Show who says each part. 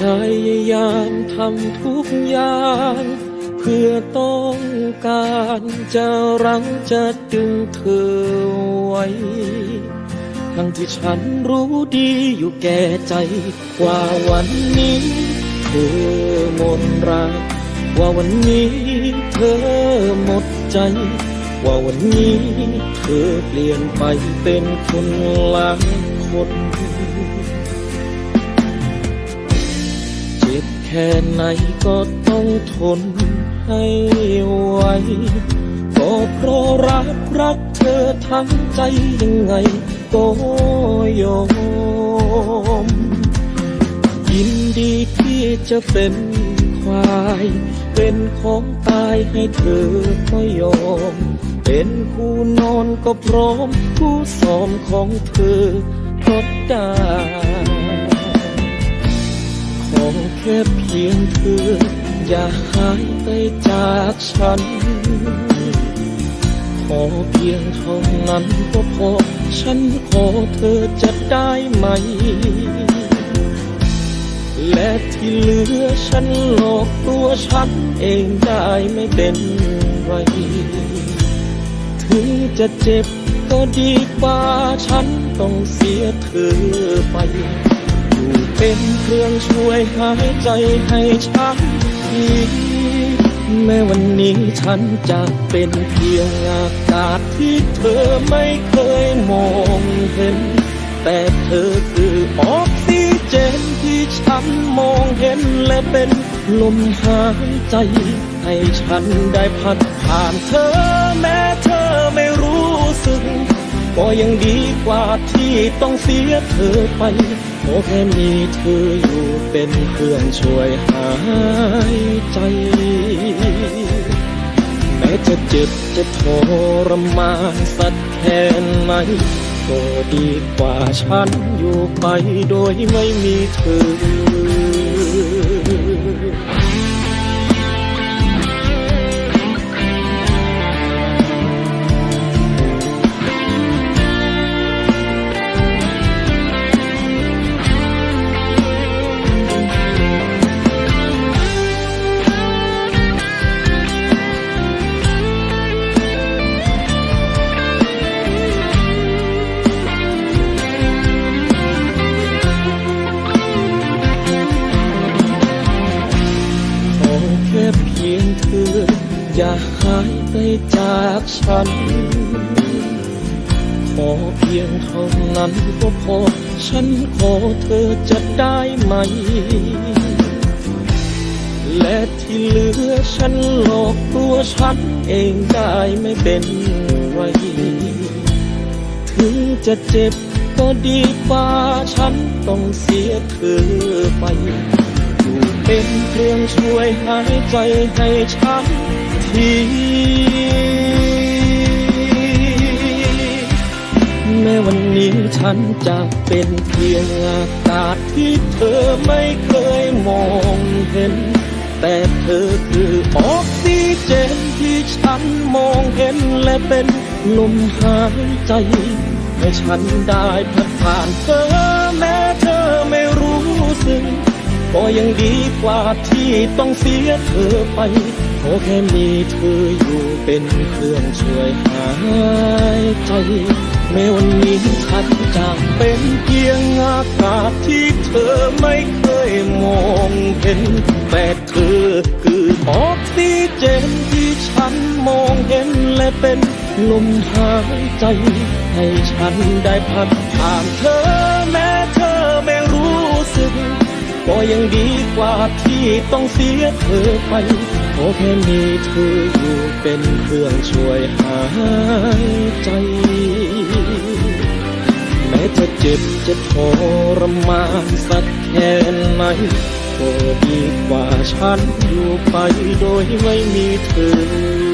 Speaker 1: พยายามทำทุกอย่าง เพื่อต้องการจะรั้งจะดึงเธอไว้ ทั้งที่ฉันรู้ดีอยู่แก่ใจ ว่าวันนี้เธอหมดรักว่าวันนี้เธอหมดใจ ว่าวันนี้เธอเปลี่ยนไปเป็นคนละคน แค่ไหนก็ต้องทนให้ไหวก็เพราะรักรักเธอทั้งใจยังไงก็ยอม ยินดีที่จะเป็นควาย เป็นของตายให้เธอก็ยอม เป็นคู่นอนก็พร้อม คู่สอมของเธอก็ได้ ขอแค่เพียงเธอ อย่าหายไปจากฉัน ขอเพียงเท่านั้นก็พอ ฉันขอเธอจะได้ไหม และที่เหลือฉันหลอกตัวฉันเองได้ไม่เป็นไร ถึงจะเจ็บก็ดีกว่าฉันต้องเสียเธอไป เป็นเครื่องช่วยหายใจให้ฉันทีแม้วันนี้ฉันจะเป็นเพียงอากาศที่เธอไม่เคยมองเห็น แต่เธอคือออกซิเจนที่ฉันมองเห็นและเป็นลมหายใจ ให้ฉันได้พัดผ่านเธอแม้เธอไม่รู้สึก ก็ยังดีกว่าที่ต้องเสียเธอไป ขอแค่มีเธออยู่เป็นเครื่องช่วยหายใจ แม้จะเจ็บจะทรมานสักแค่ไหนก็ดีกว่าฉันอยู่ไปโดยไม่มีเธอ อย่าหายไปจากฉัน ขอเพียงเท่านั้นก็พอ ฉันขอเธอจะได้ไหม และที่เหลือฉันหลอกตัวฉันเองได้ไม่เป็นไรถึงจะเจ็บก็ดีกว่าฉันต้องเสียเธอไป อยู่เป็นเครื่องช่วยหายใจให้ฉัน ที แม้วันนี้ฉันจะเป็นเพียงอากาศที่เธอไม่เคยมองเห็น แต่เธอคือออกซิเจนที่ฉันมองเห็นและเป็นลมหายใจ ให้ฉันได้พัดผ่านเธอแม้เธอไม่รู้สึก ก็ยังดีกว่าที่ต้องเสียเธอไปขอแค่มีเธออยู่เป็นเครื่องช่วยหายใจแม้วันนี้ฉันจะเป็นเพียงอากาศที่เธอไม่เคยมองเห็น แต่เธอคือออกซิเจนที่ฉันมองเห็นและเป็นลมหายใจ ให้ฉันได้พัดผ่านเธอแม้เธอไม่รู้สึก ก็ยังดีกว่าที่ต้องเสียเธอไปขอแค่มีเธออยู่เป็นเครื่องช่วยหายใจ แม้จะเจ็บจะทรมานสักแค่ไหนก็ดีกว่าฉันอยู่ไปโดยไม่มีเธอ